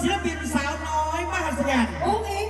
ศิลปินสาวน้อยมหัศจรรย์ อุ้งอิง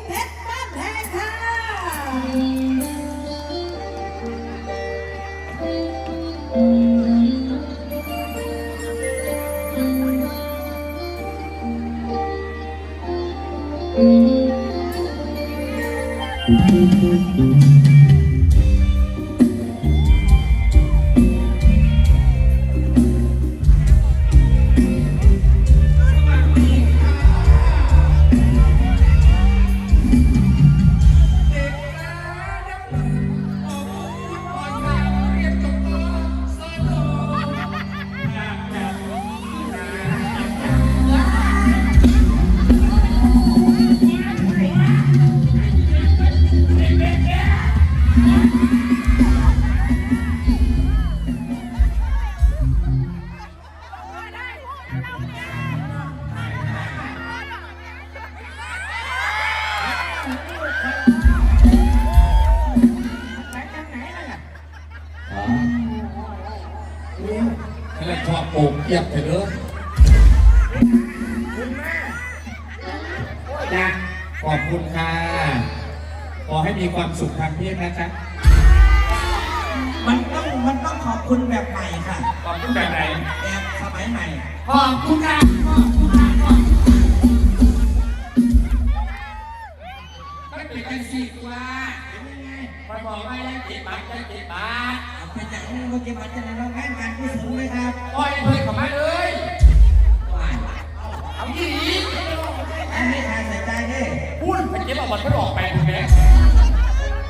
อันนี้ใครใส่ใจเด้พูดไปเก็บเอาบอลเพื่อออกไปถูกไหม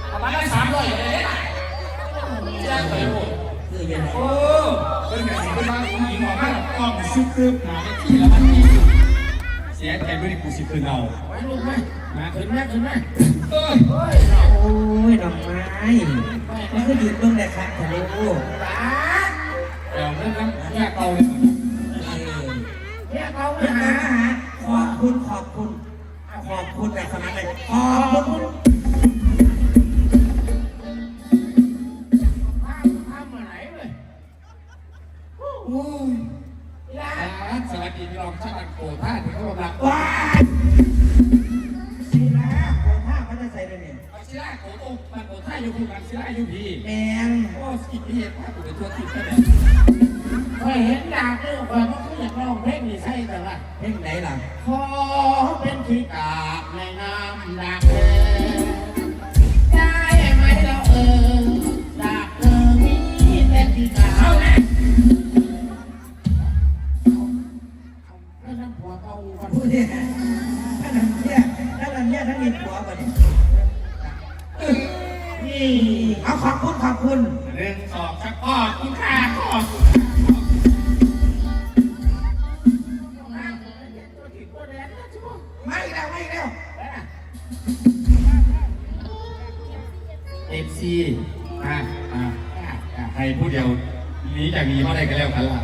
เอามาได้สามร้อยเลยเนี่ยแจ้งไปหมดคือยังไงโอ้เป็นไงสิเป็นบ้านผู้หญิงออกมาแล้วกล้องซึบซึบหาได้ที่แล้วมันมีเสียใจไม่ได้กูสิคืนเอาไว้ลูกไหมมาขึ้นแม่ขึ้นแม่เอ้ยโอ้ยดอกไม้มันก็หยุดเรื่องแต่ครับทะเลโอ้เดี๋ยวเรื่องนั้นแยกเอาเลยแม่เขาไม่หาขอบ คุณขอบคุณ ขอบคุณแบบสมัยใหม่ขอบคุณ งโอ้สกิปพี่เห็นว่ากูเป็นตัวทิพย์ก็ได้เคยเห็นดากด้วยคอยมันก็อยากร้องเพลงนี่ใช่แต่ว่าเพลงไหนล่ะขอเป็นขี้กากในน้ำดักเธอได้ไหมเราเออดักเธอมีแต่ขี้กากเอาละไม่น้ำผัวเก่ากันพูดเนี่ย สองสักข้อคุณค่าไม่แล้วไม่แล้วเอฟซีอ่าอ่าอ่าใครผู้เดียวหนี้จากนี้มาได้กันแล้วกันล่ะ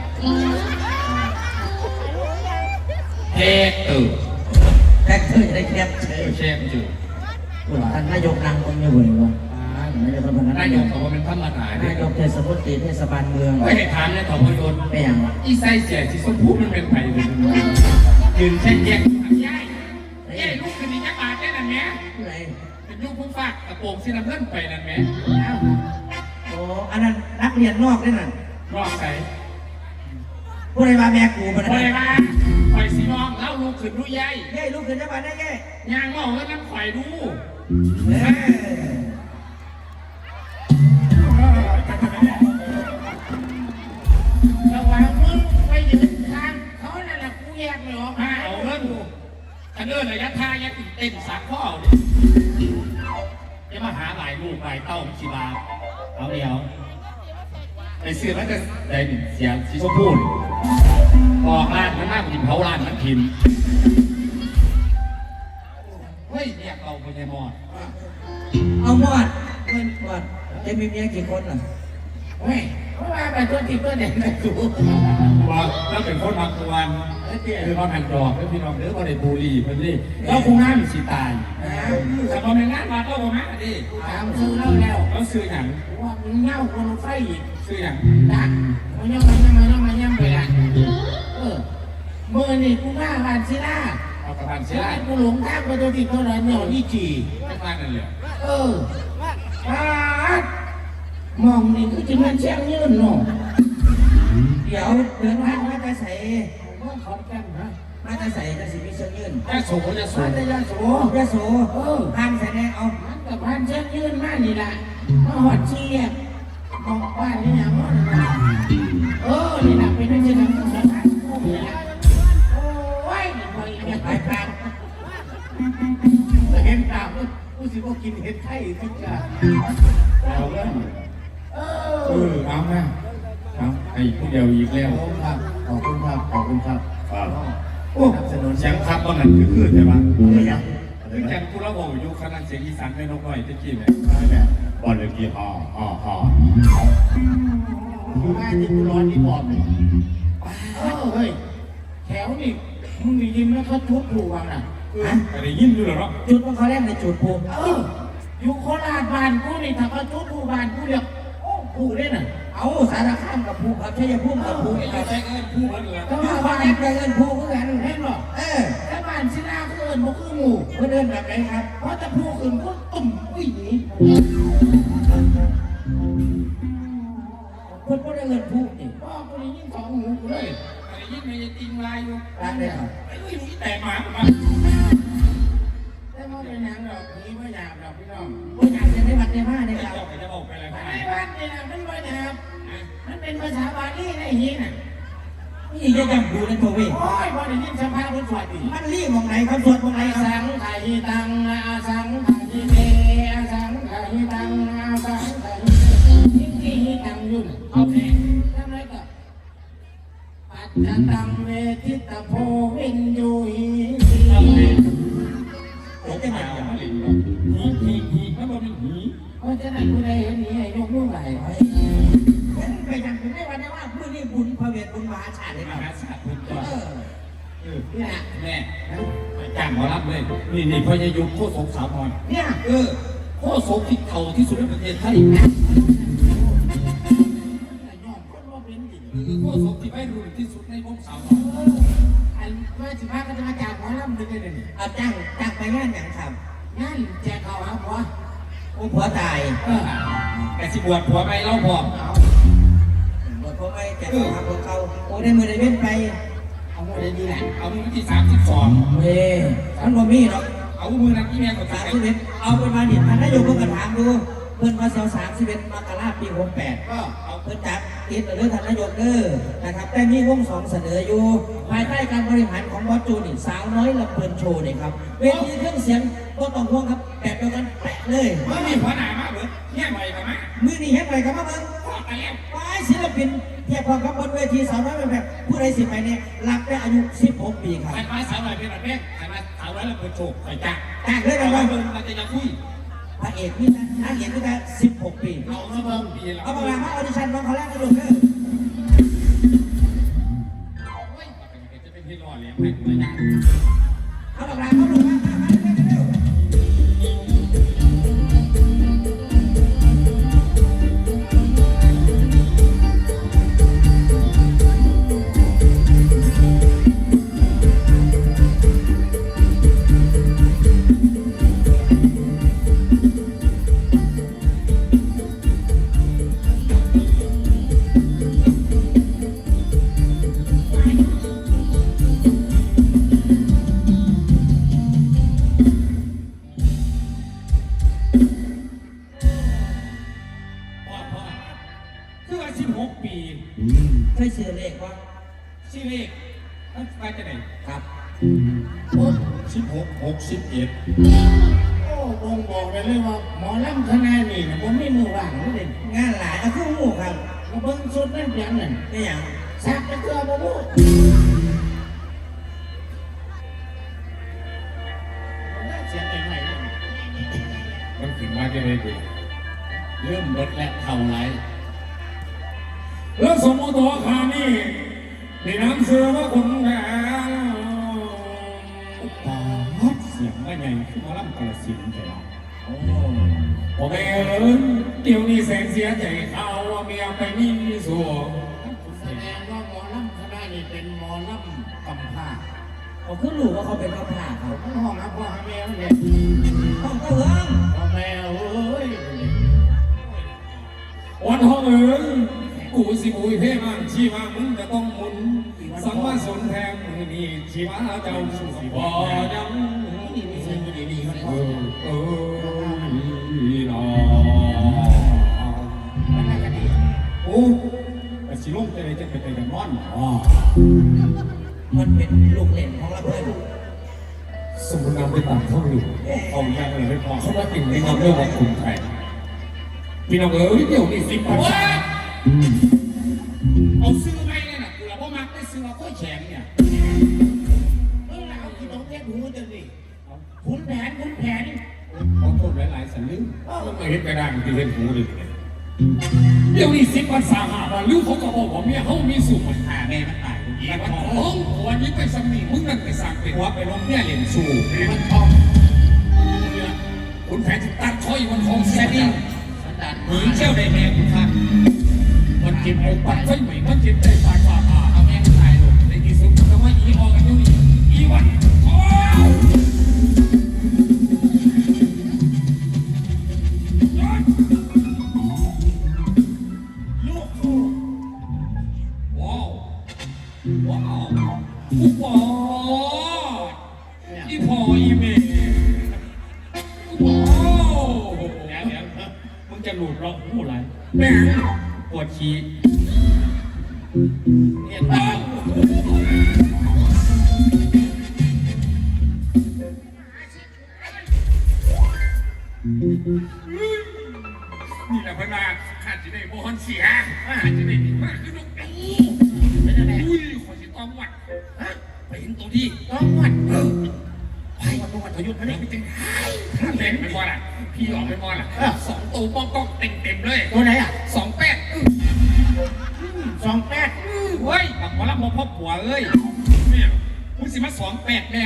เทคเออแท็กเตอร์จะได้แคบเชเอยอเชฟจืด ท่านนายกนางคนนี้เว้ยวะ ไม่ได้เป็นพนักนายกเขาเป็นธรรมดาเนี่ยนายกเทศมนตรีเทศบาลเมืองไม่ให้ถามเลยต่อพยนต์เป็นอย่างอีไซเสียสีส้มพูมันเป็นไผ่เลยยืนเช็คแยกย่ายย่ายลูกคืนนี้ยักษ์บาดได้นั่นแหม่ที่ไหนเป็นลูกพุ่งฟากกระโปรงสีน้ำเงินไปนั่นแหม่โอ้อันนั้นนักเรียนนอกด้วยนั่นรอบใส่ผู้ใดมาแม่กูมาคอยได้มาคอยสีมองเล่าลูกขึ้นรู้ย่ายเย้ลูกขึ้นได้มาได้เย้ยางมองแล้วน้ำข่อยดูเอ้ย ระวังมึงไปยืนทางเขานั่นแหละกูแยกไม่ออกถ้าหาเอาเอาเงิเงินนอันเดินระยะทางยังเต็มสามข้อเลยจะมาหาหลายลูกหลายเต้าชีบาเอาเดียวไอ้เสื้อมันจะได้เสียสีชมพูออกร้านมันมากกว่าทิมเผาร้านมันทิมเฮ้ยเนี่ยเราเป็นไงมอด เอาหมดเงินหมดจะมีเมียกี่คนล่ะ เฮ้ยเพราะว่าไปตัวที่ตัวเด็กนะกูว่าแล้วเป็นคนมักตัววันคือว่าแผ่นดอกแล้วพี่น้องเด้อว่าได้บุรีเพิ่นนี่แล้วคงง่ายมีสิตายแต่พอแม่งานมาก็บ่มาดิถามซื้อเล่าแล้วแล้วซื้อหยังว่ามึงเน่าคนไฟอีกซื้อหยังดักมันยังมันยังมันยังมันยังไปละเออเมื่อนี่กูมาบ้านศิลาเอากระพันเสียใช่ได้กูหลงทางไปตัวที่เขาเลยเนี่ยนี่จีไม่มานั่นเลยเออปาด มองนี่คือจะมันเชียงยืนเนาะเดี๋ยวเดินทางมาจะใส่เมื่อขอนแก่นนะมาจะใส่จะสิมีเชิงยืนแค่โสจะโสสวนยาโสโอ้ยโสเออทางใส่แน่เอามันกับพันเชียงยืนมานี่แหละมาหอดเชียมองบ้านนี่อย่างว่าเออนี่แหละเป็นเชียงยืนสถานโอ้ยโอ้ยไปเนี่ยไปทางเห็นตาผู้สิบ่กินเห็ดไข่ทุกอย่างเอาเลย เอเอออเอาแม่เอาไอ้ผู้เดียวอีกแล้วขอบคุณครับขอบคุณครับขอบคุณครับโอ้เสียงครับตอนนั้นคือคือใช่ปะคือแกนกูระบอกอยู่ขนาดเสียงอีสานไม่นกน้อยตะกี้เลยบอลเลยกี่ห่อห่อห่อกูง่ายที่กูร้อนที่บอดเลยเออเฮ้ยแถวนี่มึงมียิ้มแล้วเขาทุบถูกวังน่ะแต่ได้ยินอยู่แล้วเนาะจุดมันเขาเรียกในจุดภูมิเอออยู่โคราชบ้านกูนี่ถ้าเขาทุบถูกบ้านกูเรียก โอ้กูได้น่ะ เอาสารข้ามกับภูครับชัยภูมิกับภูไม่ครับใช่เงินผู้เหมือนเลยถ้าถ้าว่าบ้าบ้านนแอปได้เงินภูคือกันเห็นบ่เออถ้าบ้านศิลาคือเอิญบ่คือหมู่เพื่อนเดินแบบไหนครับ เพราะจะพูดอื่นก็ตุ่มอุ้ยหนีเพื่อนก็ได้เงินภูนี่พ่อกูได้ยินสองหูกูเลยแต่ได้ยินในจริงลายอยู่ รักได้เหรอ ไอ้ ว่ เพราะฉะนั้นกูได้เห็นนี้ให้ยกมือไหวไปยังถึงได้วันนี้ว่าเพื่อนี่บุญพระเวทบุญมาชาติเลยมครับหาศาสตร์เพิ่นเอก่อนอเออนี่แหละแม่จ้างหมอรับเลย นี่นี่พญายุโคศกสาวพรเนี่ยเออโคศกที่เก่าที่สุดในประเทศไทยโคศกที่ไม่รุ่นที่สุดในวงสาวพรอันว่าสิพาก็จะมาจากหมอลำดึงเลยนี่เอาจ้างจ้างไปงานอย่างครับงั้นแจกเขาหาผัว โอ้ผัวตายเออแต่สิบวชผัวไม่เล่าพร้อมเอาบวชผัวไม่แต่เขาทำของเขาโอ้ได้มือได้เว้นไปเอาไว้ได้ดีแหละเอามือที่สามสิบสองเว้ยมันบ่มีหรอกเอามือนั้นที่แม่ก็สาสามมสิบเอ็ดเอาเป็นมาดิท่านนายกเพิ่งกระถามดูเพิ่นมาเสาสามสิบเอ็ดมกราปีหกแปด ก็เอาเพิ่นจัดติดเรื่องท่านนายกเด้อนะครับ แต่มีวงสองเสนออยู่ ภายใต้การบริหารของบอสจูนี่สาวน้อยลำเพลินโชว์นี่ครับ เวทีเครื่องเสียงก็ต้องห่วงครับแบบเดียวกันแปะ เลยเมื่อมีหัวหน้ามากเลยเนี่ยใหม่กันไหมมือนี่เฮ็ดไรครับมาเบิ่งพอกันแล้วป้ายศิลปินเทียบความกับบนเวทีสาวน้อยแบบผู้ใดสิไปเนี่ยรับได้อายุ 16 ปีครับใครมาสาวหน่อยเป็นแบบแม่ใครมาสาวร้อยแล้วเปิดโชว์ใครจ้างจ้างเลยเอานะไว้ว่าเบิ่งเราจะยังคุยพระเอกนี่นะนางเอกนี่นะ16 ปีเอามาเบิ่งปีละเอามาลามาออดิชั่นน้องเขาแรกกระโดดเลยโอ้ยจะเป็นที่รอเลี้ยงให้กูเลยจ้างเอามาลาเขาลงมา ละเท่าไรแล้วสมมติตัวขานี่ในน้ำเสือว่าคนแก่ปาดเสียงว่าไงคือหมาล่ำกระสินใจเราโอ้โอเคเอิญเดี๋ยวนี้แสนเสียใจเขาว่าเมียไปมีสัวแสดงว่าหมอลำคณะนี่เป็นหมอลำกำพร้าคเขาขึ้นรู้ว่าเขาเป็นข้าผ่าเขาห้องหาพ่อหาแม่มันเนี่ยต้องก็เฮิงพ่อแม่เอ้ย วันห้องเอิญกูสิบุยเพ่มังชีว่ามึงจะต้องหมุน สังวาสนแทงมือนี่ชีวาเจ้าสุสิบอยังเสียงดีดีๆมันเออเออหนอมันน่าจะดีโอ้แต่สิลงใจจะเป็นใจกันนอนอ๋อมันเป็นลูกเล่นของเราเพื่อนสมมตินำไปตัดเข้าอยู่เอาแยกเลยพอเขาว่าติ่งในนำเรื่องของคุณไทย พี่น้องเอ๋ยเดี๋ยวนี้สิบปันสาเอาซื้อไหมเนี่ยนะกูละพ่อมักได้ซื้อเอาค่อยแข็งเนี่ยเมื่อเราที่น้องแค่หูจะดิขุนแผนขุนแผนขอโทษหลายๆสันลึงมันไม่เห็นกระด้างที่เห็นหูเลยเดี๋ยวนี้สิบปันสาหาวันลือเขาก็บอกว่าเมียเขามีสุขมันหาแม่มันตายอีกวันท้องวันนี้ไปสัมีมึงนั่นไปสั่งไปหัวไปลงเนี่ยเหรียญสูมันทองเนี่ยคุณแผนจะตัดคอยวันทองแซ่ดิ้ งสัดหนีเที่ยวได้แม่คุณครับมันเก็บเอาปัดไฟใหม่มันเก็บได้ปลายฝ่าผ่าเอาแม่ตายลงในที่สุดก็ว่าอีออกกันอยู่นี่อีวันทองลูกกูว้าวว้าว หูอ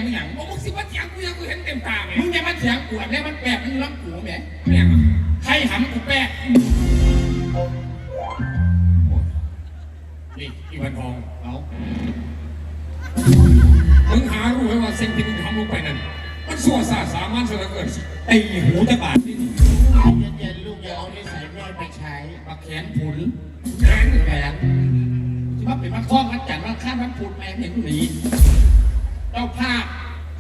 ไม่หยังมึงสิมาเถียงกูยังกูเห็นเต็มตาไงมึงอย่ามาเถียงกูแบบนี้มันแปดมันรับกูแหมแม่ใครหำกูแปดนี่อีวันทองเอามึงหารู้ไหมว่าสิ่งที่มึงทำลงไปนั่นมันสัวซาสามัญเสยเหลือเกินไอ้หูจะบาดที่นี่เย็นๆลูกอย่าเอานิสัยแม่ไปใช้ปักแขนผุนแขนแขนที่ว่าเป็นมันท่องมันจัดมันข้ามมันผุนแม่เห็นหนี เจ้าภาพ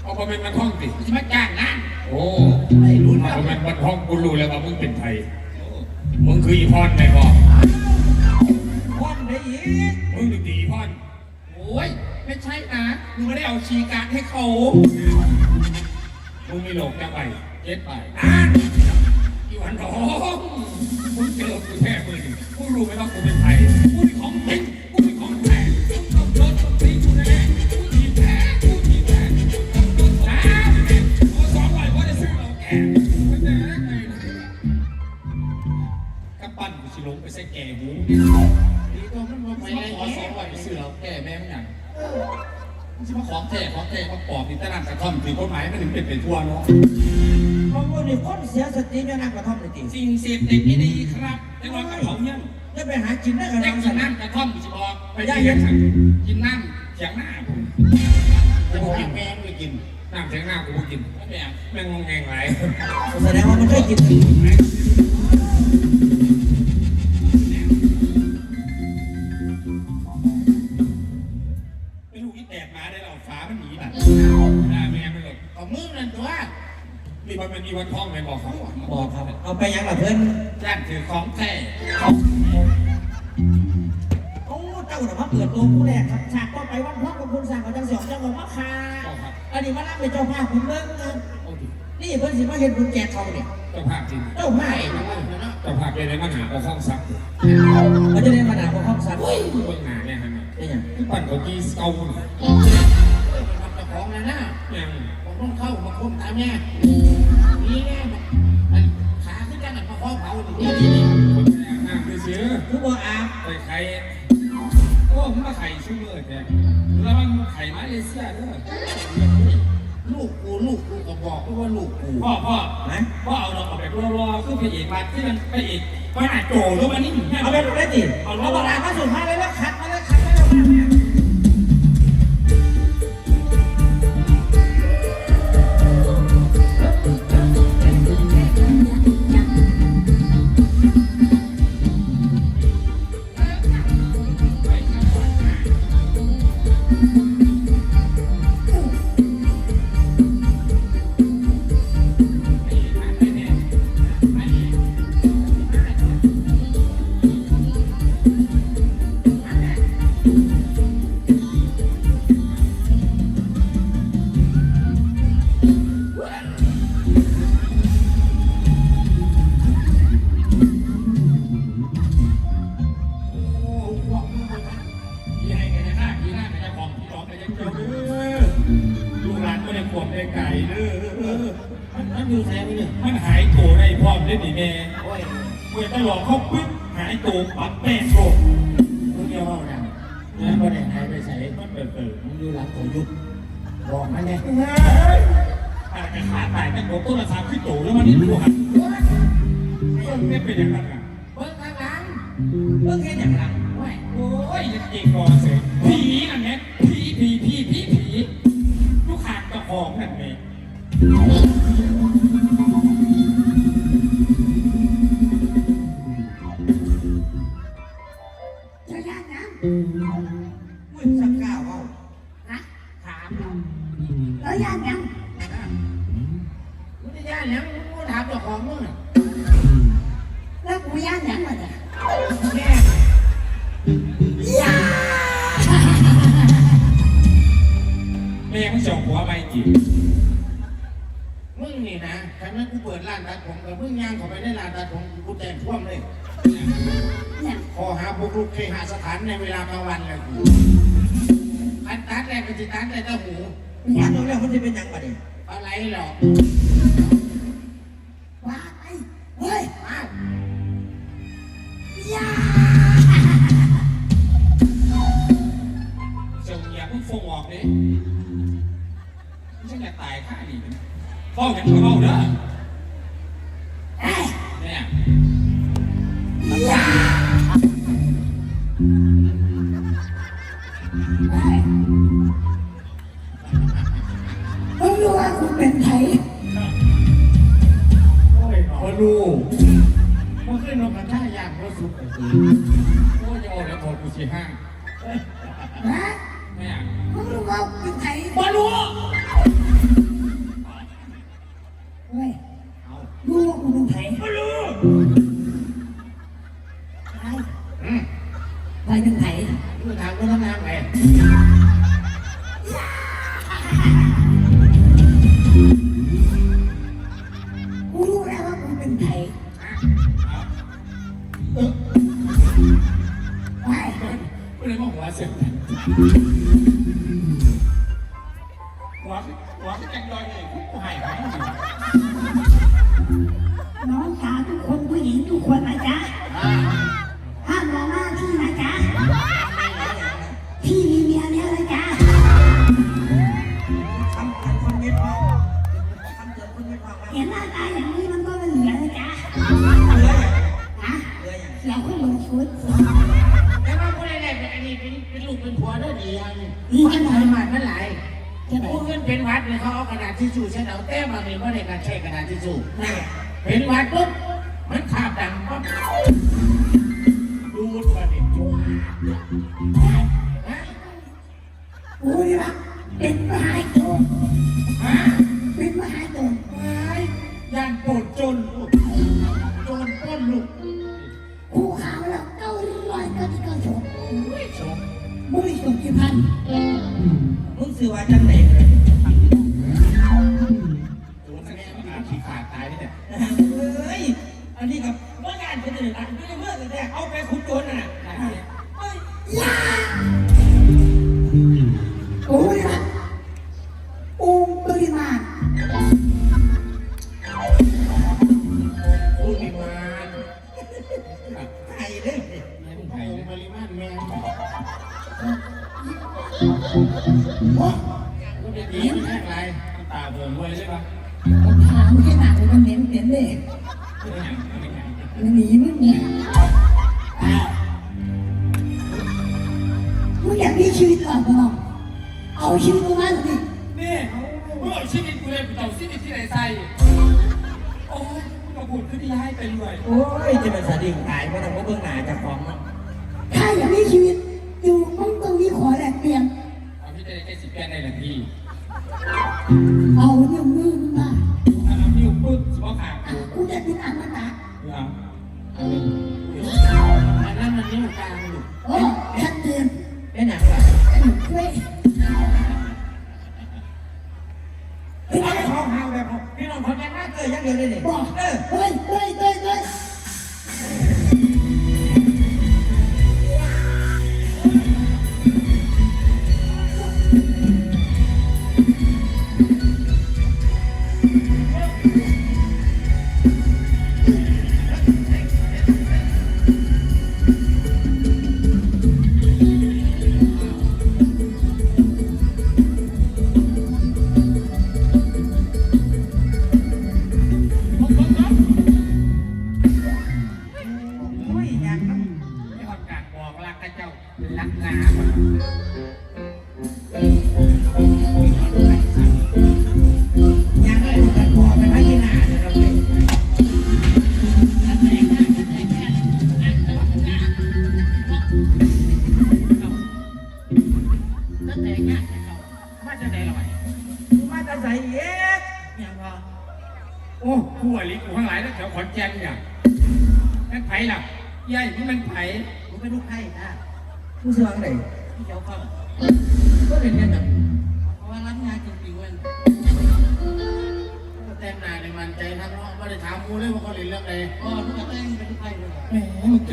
เอาไปเป็นมันท่องสิจะมาจ้างงานโอ้ไม่รู้มานะเป็นมันท่องกูรู้แล้วว่ามึงเป็นไทยมึงคืออีพอนไหมบอกพ่อนได้อีกมึงถึงตีอีพอนโอ้ยไม่ใช่นะมึงไม่ได้เอาชีการให้เขามึงมีโลกจะไปเจ็ดไปอ่านอีวันทองมึงเจอกูแท้มึงกูรู้ไหมว่ากูเป็นไทยกูมีของจริงกูมีของ มาปอบนี่ตะนานกระท่อมถือกฎหมายมันถึงเป็นเป็นทั่วเนาะเพราะว่านี่คนเสียสติอยู่นั่งกระท่อมเลยจริงสิ่งเสพติดนี่ดีครับแต่ว่ากับเขาเนี่ยจะไปหากินได้กันแจ้งทำกิสันนนั่นน้ำกระท่อมกูจะบอกไปได้ยังกินน้ำเถียงหน้าผมจะบอกกินแมงไม่กินน้ำเถียงหน้ากูบ่กินแม่งแม่งงงแงงไรแสดงว่ามันเคยกิน ม่หลดเอามือนั่นตัวมีวันเป็นมีวันท่องไหมบอกเขาบอกครับ เอาไปยังล่ะเพื่อนย่านถือของแท้โอ้เจ้าหน้ามาเปิดตัวผู้แรกครับฉากต่อไปวันพ่อกับคุณสั่งกับจังเสียงจังหวะมาคาบอกครับอันนี้มาล่าเป็นเจ้าภาพคุณเบิ้งนะโอ้ดินี่เพิ่นสิมาเห็นคุณแจกเขาเนี่ยเจ้าภาพจริงเจ้าภาพไอ้นะมึงนะเจ้าภาพเป็นอะไรมาหาเอาข้องซักมันจะได้มาด่าพวกข้องสัตว์เฮ้ยเบิ่งหน้าเนี่ยฮะเป็นยังที่ปั่นเขาจีเกาเนี่ยมันจะของนะนะยังผ มต้องเข้ามาคมตามแม่นี่แน่ขาขึ้นกันมาข้อเผาดีดีดีคนแรงหน้าคือเสือคือบ่อาบไปไข่โอ้ผมมาไข่ชุ่มเลยแต่แล้วมันไข่มาเลเซียด้วยลูกกูลูกกูก็บอกว่าลูกกูพ่อพ่อนะพ่อเอาเราเอาแบบรอๆคือพระเอกมาที่มันพระเอกมาหาโจหรือมันนี่เอาไปดูได้ดิเอาบ่อาบมาสุดท้ายเลยวคัดมาคัด ได้ไก่เด้อมันมันอยู่แถวนี้เนี่ยมันหายตัวได้พร้อมได้ดิแม่โอ้ยเมื่อตลอดเขาปึ๊บหายตัวปัดแม่โกมึงเดียวเอาดังมันบ่ได้หายไปใส่มันเปิดเปิดมึงอยู่หลังตัวยุบบอกมันเนี่ยเฮ้ยอาจจะขาตายแต่ตัวต้นละสามขึ้นตัวแล้วมันนี่ดูหันเออไม่เป็นอย่างนั้นอะเบิ้งข้างหลังเพิ่งแค่อย่างไรโอ้ยโอ้ยยังเก่งกว่าเสียผีนั่นแหล องแห่งนี้ หัวไปจีบมึงนี่นะทำให้กูเปิดร้านตัดผมกับมึงย่างเข้าไปในร้านตัดผมกูแจ้งท่วมเลยเนี่ยขอหาบุกรุกเคหสถานในเวลากลางวันเลยกูอันตัดแรกก็จะตัดได้แต่หูถามตรงนี้มันจะเป็นอย่างไรอะไรหรอก เฝ้าอย่างกับเฝ้าเด้อเอ้ยเนี่ยเฮ้ยมึงรู้ว่ากูเป็นไผโอ้ยพอรู้มันขึ้นนกกระท่ายากเพราะสุกไอ้สิโอ้ยโอ้ยแล้วพอกูชี้ห้างนะเนี่ยมึงรู้ว่ากูเป็นไผม บื้องหน้าจากของเนาะถ้าอยากมีชีวิตอยู่มึงต้องมีขอแลกเปลี่ยนเอาพี่จะได้แค่สิบแปดในนาทีเอา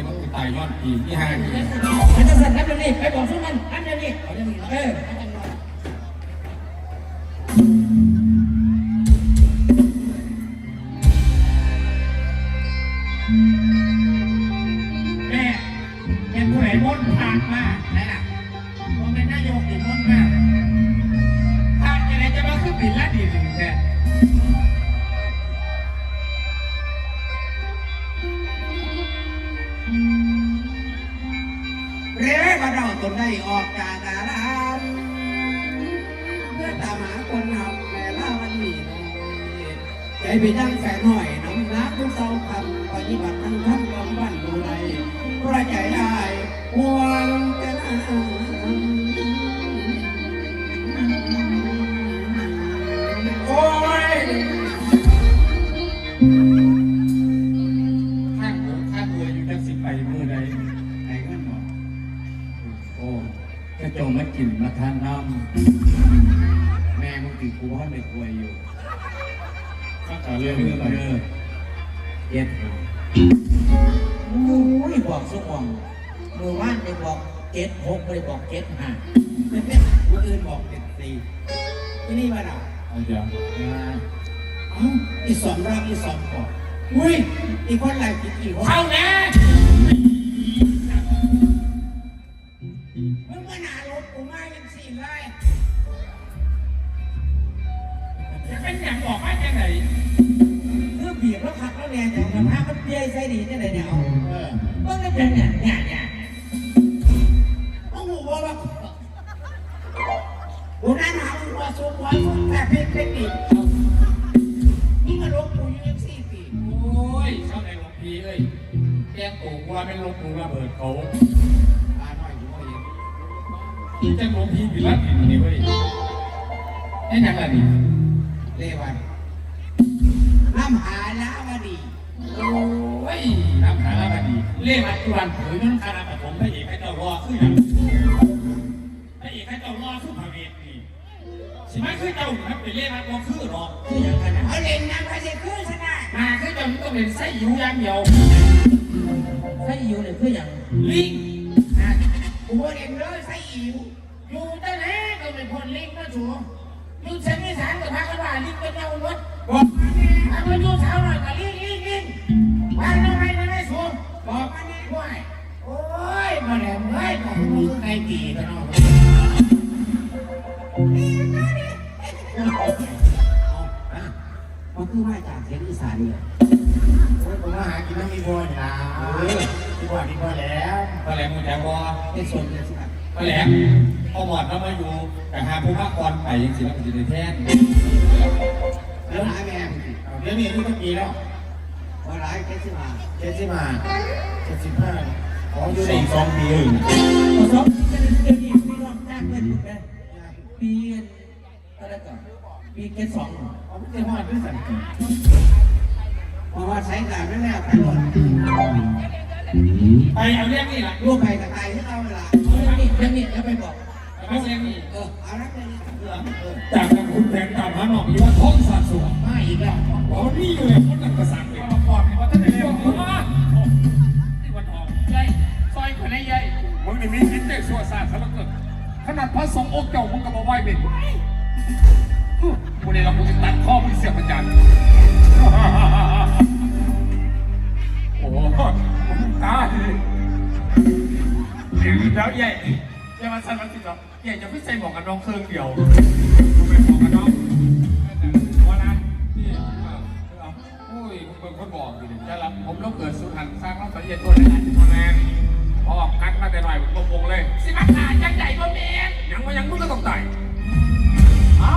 มึงจะมาตายอดทีที่ห้านี่มันจะสั่นนับเดี๋ยวนี้ไปบอกสู้มันนับเดี๋ยวนี้ เออ ไม่กลัวอยู่ก็ต่อเรื่องเรื่องเรื่องเย็ดโอ้ยบอกสู้มองมือว่านไปบอกเกตหกไปบอกเกตห้าเป็นเป็นคนอื่นบอกเด็ดตีที่นี่ว่าเราเอาเดี๋ยวมาเอ้าอีสอนรักอีสอนกอดอุ้ยอีคนไรกินอีกคนเข้าแน่มึ เมื่อกี้เป็นเนี่ยเนี่ยเนี่ยมึงหูว่าแบบกูนั่งหาหัวสูงหัวสูงแต่เป็นเป็นอีกนี่มาลบกูอยู่ยังสี่ปีโอ้ยเข้าในหลวงพี่เอ้ยแกงโกกว่าเป็นหลวงปู่ระเบิดเขาอ่าหน่อยอยู่ว่าองที่จังหลวงพี่วิรัตนี่เว้ยนี่ยังไงนี่าตุรันเผยนั่นคณะปฐมพระเอกให้เจ้ารอขึ้นอย่างพระเอกให้เจ้ารอขึ้นพระเวทนี่สิมาคือเจ้าครับเป็นเล่มาตัวคือหรอกคืออย่างกันนะเอาเล่นน้ำไปเสียคือชนะมาคือเจ้ามันต้องเป็นไส้อยู่อย่างเดียวถ้าอยู่เนี่ยคืออย่างลิงอะกูว่าเล่นเลยใส่อิ๋วอยู่ต่แรกก็เป็นคนลิงนะชัวอยู่เส้นที่สามกับพากันว่าลิงเป็นเงาวัดบอกมาเนี่ยถ้ามาอยู่สาวหน่อยก็ลิงลิง มึงใครตีกันเนาะมันคือมาจากเสียงอีสานเนี่ยโอ้ยผมมาหากินน้ำมีบัวนะเออที่ว่านี่พอแล้วตะแหลงมูแจวอเป็นส่วนเดียสิครับตะแหลงเอาหมอดแล้วมาอยู่แต่หาผู้ภาคกรไปยังศิลปินในแท่นแล้วหาแม่เดี๋ยวนี้อายุตั้งกี่แล้วว่าหลายเจ็ดสิบห้าเจ็ดสิบห้าเจ็ดสิบห้าของอยู่ สี่สองปีอื่นผสมจะเดี๋ยวนี้พี่น้องจ้างเล่นถูกไปีอะไรก่อนปีเกสองเอาไม่ใช่ว่าด้วยสันติเพราะว่าใช้การไม่แล้วไปหมดไปเอาเรื่องนี้ล่ะลูกไปกับตายที่เราเวลาเอาเรื่องนี้เรื่องนี้แล้วไปบอกเอาเรื่องนี้เออเอาละเลยเออเออจากนั้นคุณแทนตามหาหนอกอยู่ว่าท้องสาดสวงมาอีกแล้วอกว่านี่อยู่เลยคนนักกษัตริย์เลยมาก่อนว่าท่านเรีย ใหญ่มึงนี่มีคิดเด็กสัวซาเขาแล้วเกิดขนาดพระสงฆ์องค์เจ้ามึงก็มาไหว้เป็นกูเนี่ยเราคงจะตัดข้อมึงเสียประจันโอ้โหตายแล้วใหญ่อย่ามาสั่นมาสิครับใหญ่จะไม่ใส่หมวกกันน็อกเครื่องเดียวดูเป็นหมวกกันน็อกวันนั้นนี่โอ้ยมึงเป็นคนบอกอยู่ดิจะรับผมต้องเกิดสุพรรณสร้างรับสัญญาตัวในงานที่มาแมน พอออกกัดมาแต่หน่อยผมงงเลย สิมาขาจังใหญ่บ่แมนยังว่ายังมึงก็ต้องตายเอา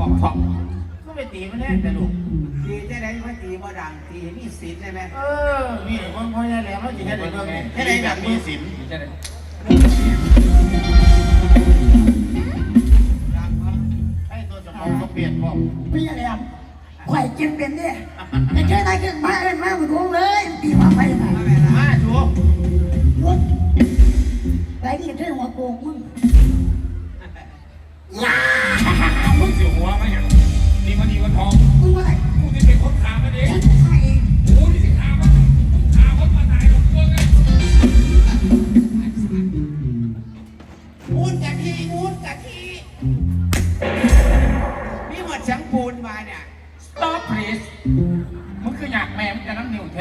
ชอบชอบก็ไปตีมันแน่แต่ลูกตีจะได้ว่าตีบ่ดังตีให้มีสิทธิ์ได้ไหมเออนี่คนพ่อใหญ่แหลมแล้วจีได้เรื่องนี้แค่ได้แบบมีสิทธิ์จะได้ให้ตัวสมองก็เปลี่ยนพ่อไม่ใช่แล้วข่อยกินเป็นเนี่ยไม่ใช่ได้ขึ้นมาเอ็นมาบุตรเลยตีมาไปไหนมาชูยุดไปดิเท่หัวโกงมึงยา ทองมึงว่าไงกูที่เป็นคนถามมันเองฉันจะฆ่าเองกูที่สิถามมันมึงถามมันมาตายหรอกกูไงพูดจากทีพูดจากทีนี่หมดชังปูนมาเนี่ย stop please มึงคืออยากแม่มึงจะน้ำหนิวเท